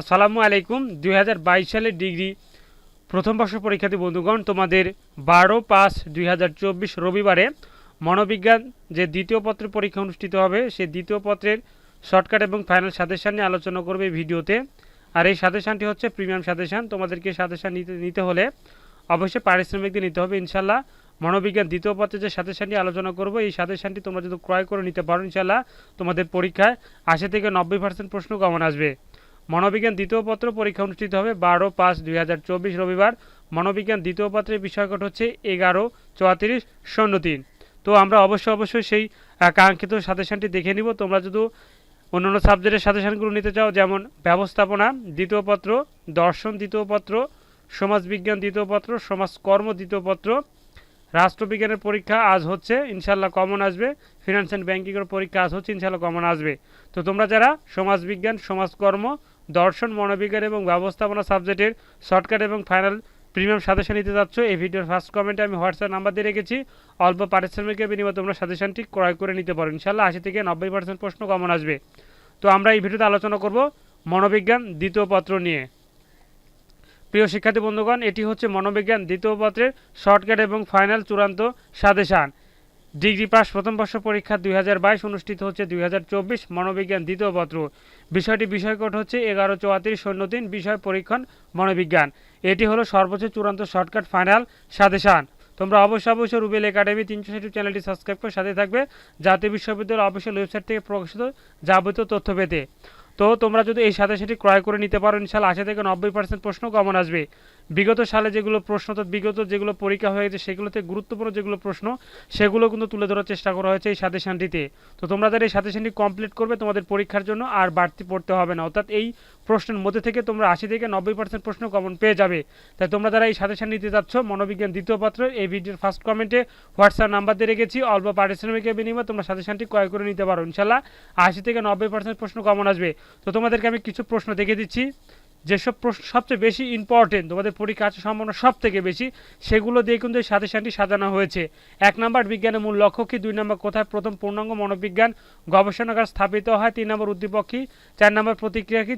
আসসালামু আলাইকুম। দুই হাজার বাইশ সালের ডিগ্রি প্রথম বর্ষ পরীক্ষার্থী বন্ধুগণ, তোমাদের বারো পাঁচ দুই রবিবারে মনোবিজ্ঞান যে দ্বিতীয় পত্রের পরীক্ষা অনুষ্ঠিত হবে, সেই দ্বিতীয় পত্রের শর্টকাট এবং ফাইনাল সাজেশান নিয়ে আলোচনা করবে ভিডিওতে। আর এই সাজেশানটি হচ্ছে প্রিমিয়াম সাজেশান। তোমাদেরকে সাজেশান নিতে নিতে হলে অবশ্যই পারিশ্রমিক দিয়ে নিতে হবে। ইনশাল্লাহ মনোবিজ্ঞান দ্বিতীয় পত্রে যে সাজেশানটি আলোচনা করব, এই সাজেশানটি তোমরা যদি ক্রয় করে নিতে পারো ইনশাল্লাহ তোমাদের পরীক্ষায় আশি থেকে নব্বই পার্সেন্ট প্রশ্ন কমন আসবে। মনোবিজ্ঞান দ্বিতীয় পত্র পরীক্ষা অনুষ্ঠিত হবে বারো পাঁচ দুই রবিবার। মনোবিজ্ঞান দ্বিতীয় পত্রের বিষয়কট হচ্ছে এগারো চুয়াত্রিশ শূন্য তিন। তো আমরা অবশ্যই অবশ্যই সেই কাঙ্ক্ষিত সাজেশনটি দেখে নিব। তোমরা যদি অন্যান্য সাবজেক্টের সাজেশনগুলো নিতে চাও, যেমন ব্যবস্থাপনা দ্বিতীয় পত্র, দর্শন দ্বিতীয় পত্র, সমাজবিজ্ঞান দ্বিতীয় পত্র, সমাজকর্ম দ্বিতীয় পত্র, রাষ্ট্রবিজ্ঞানের পরীক্ষা আজ হচ্ছে ইনশাল্লাহ কমন আসবে। ফিনান্স অ্যান্ড ব্যাঙ্কিংয়ের পরীক্ষা আজ হচ্ছে ইনশাল্লাহ কমন আসবে। তো তোমরা যারা সমাজবিজ্ঞান, সমাজকর্ম দর্শন, মনোবিজ্ঞান এবং ব্যবস্থাপনা সাবজেক্টের শর্টকাট এবং ফাইনাল প্রিমিয়াম সাজেশন নিতে যাচ্ছ। এই ভিডিওর ফার্স্ট কমেন্টে আমি হোয়াটসঅ্যাপ নাম্বার দিয়ে রেখেছি। অল্প পারিশ্রমিকের বিনিময়ে তোমরা সাজেশনটি ক্রয় করে নিতে পারো। ইনশাল্লাহ আশি থেকে নব্বই পার্সেন্ট প্রশ্ন কমন আসবে। তো আমরা এই ভিডিওতে আলোচনা করব মনোবিজ্ঞান দ্বিতীয় পত্র নিয়ে। প্রিয় শিক্ষার্থী বন্ধুগণ, এটি হচ্ছে মনোবিজ্ঞান দ্বিতীয় পত্রের শর্টকাট এবং ফাইনাল চূড়ান্ত সাজেশান। ডিগ্রি পাস প্রথম বর্ষ পরীক্ষা দুই হাজার বাইশ অনুষ্ঠিত হচ্ছে দুই হাজার চব্বিশ মনোবিজ্ঞান দ্বিতীয় পত্র। বিষয়টি বিষয়কট হচ্ছে এগারো চুয়াত্রিশ শূন্য তিন বিষয় পরীক্ষণ মনোবিজ্ঞান। এটি হলো সর্বোচ্চ চূড়ান্ত শর্টকাট ফাইনাল সাজেশান। তোমরা অবশ্যই অবশ্যই রুবেল একাডেমি তিনশো ইউটিউব চ্যানেলটি সাবস্ক্রাইব করে সাথে থাকবে। জাতীয় বিশ্ববিদ্যালয় অফিসিয়াল ওয়েবসাইট থেকে প্রকাশিত যাবতীয় তথ্য পেতে। তো তোমরা যদি এই সাথে ক্রয় করে নিতে পারো, ইনশাল্লাহ আশি থেকে নব্বই পার্সেন্ট প্রশ্ন কমন আসবে। বিগত সালে যেগুলো প্রশ্ন তো বিগত যেগুলো পরীক্ষা হয়ে গেছে, সেগুলোতে গুরুত্বপূর্ণ যেগুলো প্রশ্ন, সেগুলো কিন্তু তুলে ধরার চেষ্টা করা হয়েছে এই সাজেশনটিতে তো তোমরা যারা এই সাজেশনটি কমপ্লিট করবে তোমাদের পরীক্ষার জন্য, আর বাড়তি পড়তে হবে না। অর্থাৎ এই প্রশ্নের মধ্যে থেকে তোমরা আশি থেকে নব্বই পার্সেন্ট প্রশ্ন কমন পেয়ে যাবে। তাই তোমরা যারা এই সাজেশন নিতে যাচ্ছ। মনোবিজ্ঞান দ্বিতীয় পাত্র, এই ভিডিওর ফার্স্ট কমেন্টে হোয়াটসঅ্যাপ নাম্বার দিয়ে রেখেছি। অল্প পারিশ্রমিকের বিনিময়ে তোমরা সাজেশনটি ক্রয় করে নিতে পারো, ইনশাল্লাহ। আশি থেকে নব্বই পার্সেন্ট প্রশ্ন কমন আসবে। তো তোমাদেরকে আমি কিছু প্রশ্ন দেখে দিচ্ছি। যেসব প্রশ্ন সবচেয়ে বেশি ইম্পর্টেন্ট তোমাদের পরীক্ষা আছে সম্ভাবনা সব থেকে বেশি, সেগুলো দিয়ে কিন্তু এই সাজেশনটি সাজানো হয়েছে। এক নম্বর, বিজ্ঞানের মূল লক্ষ্য কি? দুই নম্বর, কোথায় প্রথম পূর্ণাঙ্গ মনোবিজ্ঞান গবেষণাগার স্থাপিত হয়? তিন নম্বর, উদ্দীপক চার নম্বর, প্রতিক্রিয়া কি?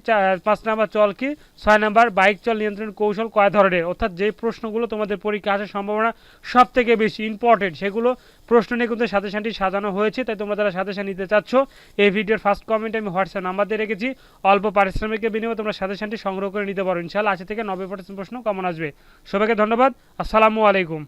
পাঁচ নম্বর, চল কি? ছয় নম্বর, বাইক চল নিয়ন্ত্রণ কৌশল কয় ধরনের? অর্থাৎ যে প্রশ্নগুলো তোমাদের পরীক্ষা আসার সম্ভাবনা সব থেকে বেশি ইম্পর্টেন্ট সেগুলো প্রশ্ন নিয়ে কিন্তু সাজেশনটি সাজানো হয়েছে, তাই তোমরা যারা সাজেশন নিতে চাচ্ছ, এই ভিডিওর ফার্স্ট কমেন্টে আমি হোয়াটসঅ্যাপ নাম্বার দিয়ে রেখেছি। অল্প পারিশ্রমিকের বিনিময়ে তোমরা সাজেশনটি সংগ্রহ করে নিতে পারো। ইনশাল্লাহ আশি থেকে নব্বই পার্সেন্ট প্রশ্ন কমন আসবে। সবাইকে ধন্যবাদ। আসসালামু আলাইকুম।